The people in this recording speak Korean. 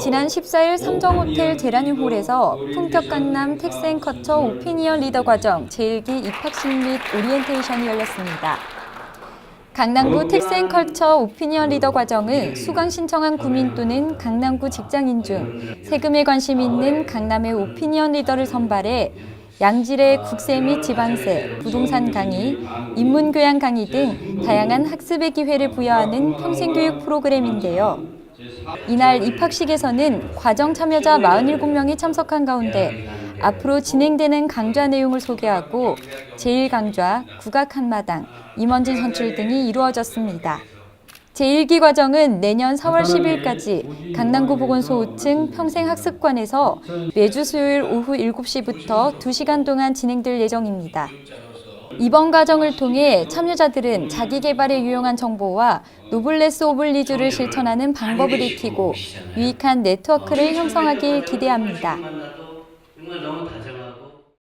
지난 14일 삼정호텔 제라늄 홀에서 품격 강남 텍스앤커처 오피니언 리더 과정 제1기 입학식 및 오리엔테이션이 열렸습니다. 강남구 텍스앤컬처 오피니언 리더 과정은 수강 신청한 구민 또는 강남구 직장인 중 세금에 관심 있는 강남의 오피니언 리더를 선발해 양질의 국세 및 지방세, 부동산 강의, 인문교양 강의 등 다양한 학습의 기회를 부여하는 평생교육 프로그램인데요. 이날 입학식에서는 과정 참여자 47명이 참석한 가운데 앞으로 진행되는 강좌 내용을 소개하고 제1강좌, 국악 한마당, 임원진 선출 등이 이루어졌습니다. 제1기 과정은 내년 4월 10일까지 강남구 보건소 5층 평생학습관에서 매주 수요일 오후 7시부터 2시간 동안 진행될 예정입니다. 이번 과정을 통해 참여자들은 자기 개발에 유용한 정보와 노블레스 오블리주를 실천하는 방법을 익히고 유익한 네트워크를 형성하길 기대합니다.